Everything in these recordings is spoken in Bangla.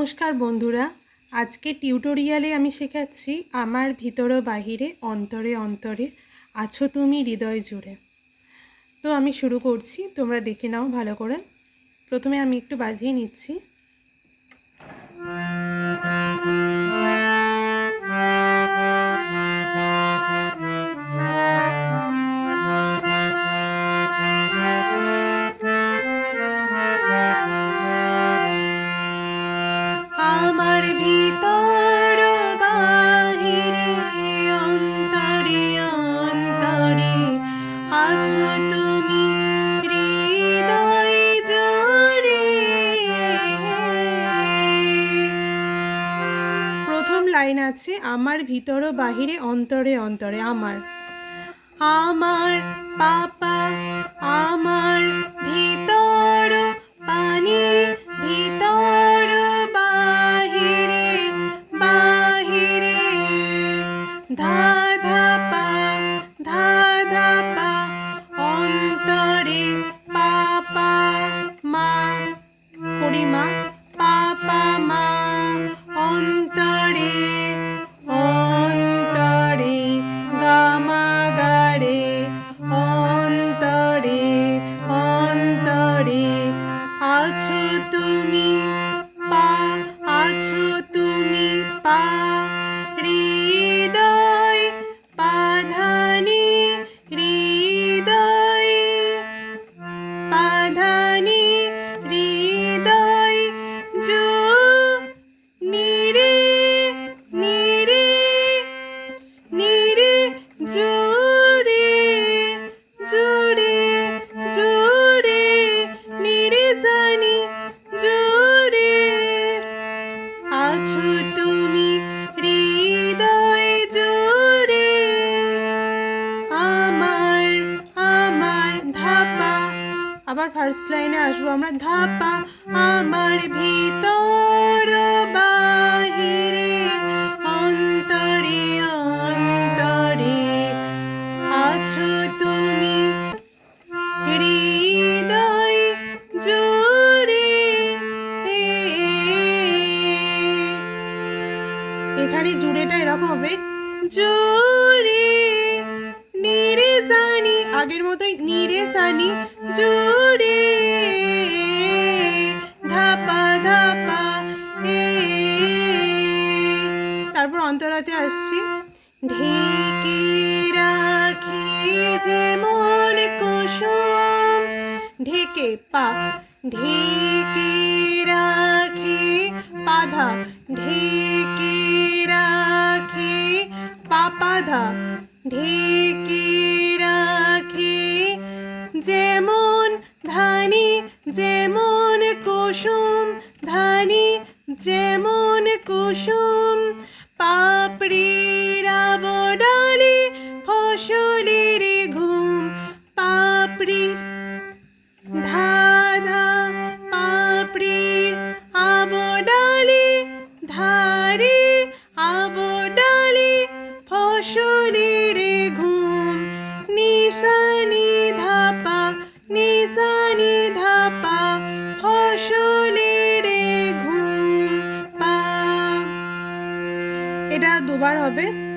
নমস্কার বন্ধুরা, আজকে টিউটোরিয়ালে আমি শেখাচ্ছি আমার ভিতর বাহিরে, অন্তরে অন্তরে আছো তুমি হৃদয় জুড়ে। তো আমি শুরু করছি, তোমরা দেখে নাও ভালো করে। প্রথমে আমি একটু বাজিয়ে নিচ্ছি। আমার ভিতর বাহিরে অন্তরে অন্তরে আমার। আমার পাপা আমার এখানে জুড়েটা এরকম হবে, জোরে নিরে সানি। আগের মতোই, নিরে সানি, জোরে ধাপা ধাপা তারপর অন্তরাতে আসছি, ঢেকে রাখি যে মন কুসুম। ঢেকে, পা, ঢেকে রাখি। পাধা ঢেকে পাপাধা। ঢেকে রাখে যেমন ধানি যেমন কুসুম ধানি যেমন কুসুম। পাপড়ি আবডালে ফসলের হবে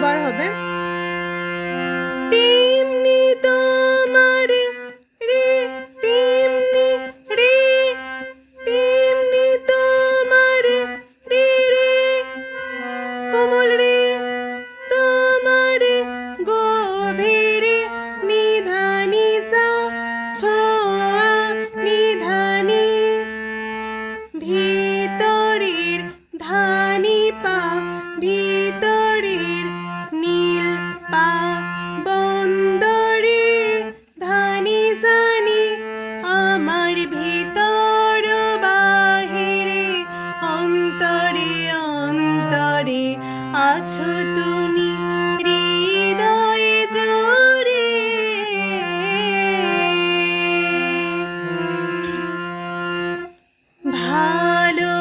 দুবার হবে। তুমি ভালো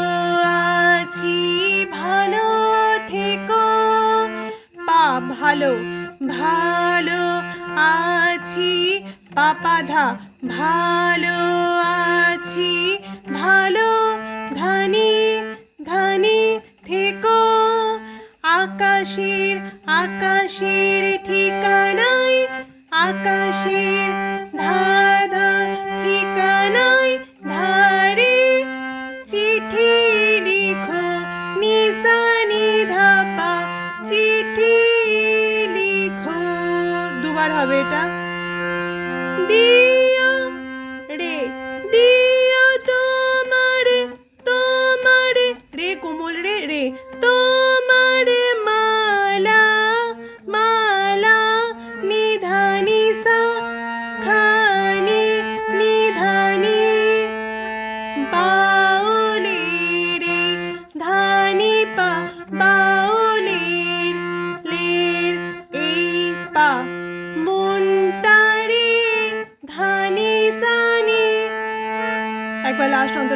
আছি ভালো থেকো। পা ভালো ভালো আছি। পাপাধা ভালো আছি ভালো ধানি আকাশের আকাশের ঠিকানায় আকাশের ধাধা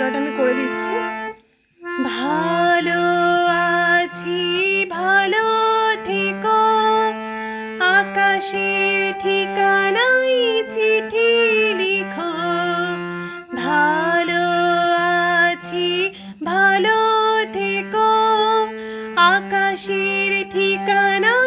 লাস্ট আমি করে দিচ্ছি। ভালো আছি, ভালো থেকো। আকাশে ঠিকানাই চিঠি লিখো। ভালো আছি, ভালো থেকো। আকাশের ঠিকানাই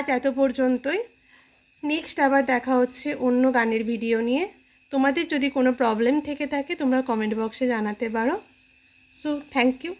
আজ এত পর্যন্তই। নেক্সট আবার দেখা হচ্ছে অন্য গানের ভিডিও নিয়ে। তোমাদের যদি কোনো প্রবলেম থেকে থাকে তোমরা কমেন্ট বক্সে জানাতে পারো। So thank you